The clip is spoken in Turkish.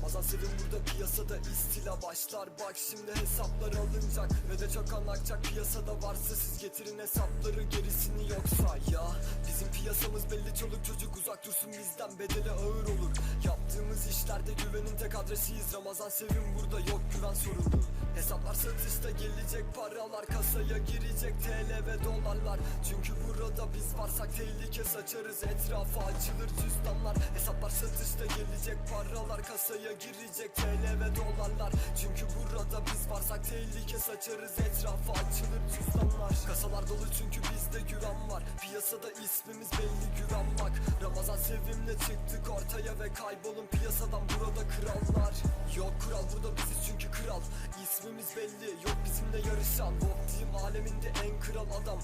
Ramazan sevin burada piyasada istila başlar. Bak şimdi hesaplar alınacak. Ve de çok anlatacak piyasada varsa Siz getirin hesapları. Gerisini yoksa Ya. Bizim piyasamız belli. Çoluk çocuk uzak dursun bizden. Bedeli ağır olur. Yaptığımız işlerde güvenin tek adresiyiz. Ramazan sevin burada yok. Güven sorunu Hesaplar satışta gelecek. Paralar Kasaya girecek. TL ve dolarlar. Çünkü burada biz varsak tehlike saçarız. Etrafa açılır satışta gelecek paralar Kasaya girecek TL ve dolarlar. Çünkü burada biz varsak tehlike saçarız Etrafa açılır cüzdanlar. Kasalar dolu çünkü bizde güven var. Piyasada ismimiz belli güven bak. Ramazan sevimle çıktık ortaya ve kaybolun piyasadan burada krallar. Yok kural burada biziz çünkü kral. İsmimiz belli yok bizimle yarışan. Diyeyim aleminde en kral adam